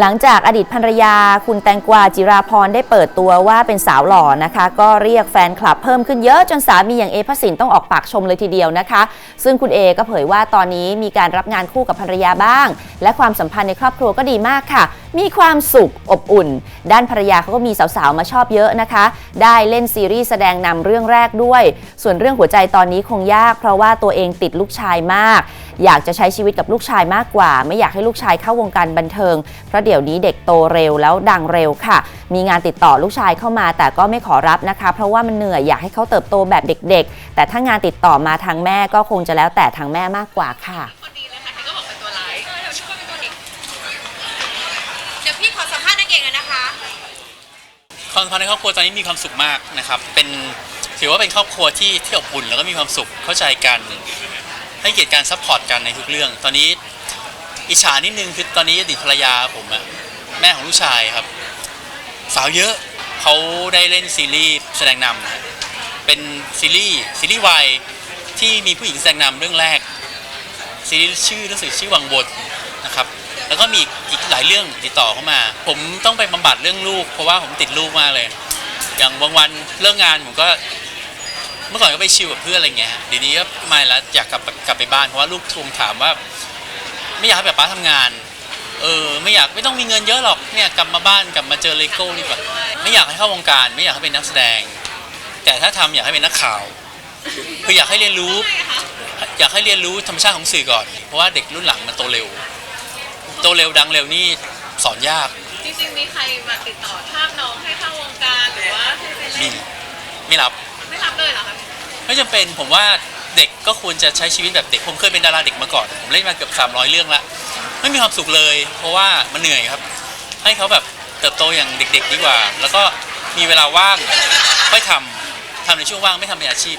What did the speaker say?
หลังจากอดีตภรรยาคุณแตงกวาจิราพรได้เปิดตัวว่าเป็นสาวหล่อนะคะ ก็เรียกแฟนคลับเพิ่มขึ้นเยอะจนสามีอย่างเอพสินต้องออกปากชมเลยทีเดียวนะคะ ซึ่งคุณเอก็เผยว่าตอนนี้มีการรับงานคู่กับภรรยาบ้าง และความสัมพันธ์ในครอบครัวก็ดีมากค่ะ มีความสุขอบอุ่น ด้านภรรยาเขาก็มีสาวๆ มาชอบเยอะนะคะ ได้เล่นซีรีส์แสดงนำเรื่องแรกด้วย ส่วนเรื่องหัวใจตอนนี้คงยาก เพราะว่าตัวเองติดลูกชายมาก อยากจะใช้ชีวิตกับลูกชายมากกว่า ไม่อยากให้ลูกชายเข้าวงการบันเทิง เพราะเดี๋ยวนี้เด็กโตเร็วแล้วดังเร็วค่ะ มีงานติดต่อลูกชายเข้ามาแต่ก็ไม่ขอรับนะคะ เพราะว่ามันเหนื่อยอยากให้เขาเติบโตแบบเด็ก ๆ แต่ถ้างานติดต่อมาทางแม่ก็คงจะแล้วแต่ทางแม่มากกว่าค่ะคนดีเลยค่ะที่ก็บอกเป็นตัวร้ายเออเดี๋ยวช่วยเป็นตัวเด็กเดี๋ยวพี่ ขอสัมภาษณ์นางอกเลยนะคะความสัมพันธ์ในครอบครัวตอนนี้มีความสุขมากนะครับ เป็นถือว่าเป็นครอบครัวที่ที่อบอุ่นแล้วก็มีความสุขเข้าใจกัน ให้เกียรติการซัพพอร์ตกันในทุกเรื่อง ตอนนี้อิจฉานิดนึงคือตอนนี้อดีตภรรยาผมอะแม่ของลูกชายครับ สาวเยอะเขาได้เล่นซีรีส์แสดงนำนะเป็นซีรีส์ซีรีส์วายที่มีผู้หญิงแสดงนำเรื่องแรกซีรีส์ชื่อรู้สึกชื่อวังบนนะครับ แล้วก็มีอีกหลายเรื่องติดต่อเข้ามา ผมต้องไปบำบัดเรื่องลูก เพราะว่าผมติดลูกมากเลย อย่างบางวันเลิกงานผมก็ เมื่อก่อนก็ไปชิลกับเพื่อนอะไรเงี้ยเดี๋ยวนี้ก็ไม่ละอยากกลับกลับไปบ้านเพราะว่าลูกทวงถามว่า ไม่อยากให้แบบป้าทำงาน เออ ไม่อยากไม่ต้องมีเงินเยอะหรอกเนี่ยกลับมาบ้านกลับมาเจอเลโก้ดีกว่าไม่อยากให้เข้าวงการ ไม่อยากให้เป็นนักแสดง แต่ถ้าทำอยากให้เป็นนักข่าวคืออยากให้เรียนรู้ อยากให้เรียนรู้ธรรมชาติของสื่อก่อน เพราะว่าเด็กรุ่นหลังมันโตเร็ว โตเร็วดังเร็วนี่สอนยากจริงๆมีใครมาติดต่อทาบน้องให้เข้าวงการหรือว่าให้ไปมีเล่นไม่รับ ไม่รับเลยเหรอคะไม่จำเป็นผมว่าเด็กก็ควรจะใช้ชีวิตแบบเด็กผมเคยเป็นดาราเด็กมาก่อน ผมเล่นมาเกือบ300 เรื่องละไม่มีความสุขเลย เพราะว่ามันเหนื่อยครับ ให้เขาแบบเติบโตอย่างเด็ก ๆ ดีกว่า แล้วก็มีเวลาว่างค่อยทำทำในช่วงว่างไม่ทำเป็นอาชีพ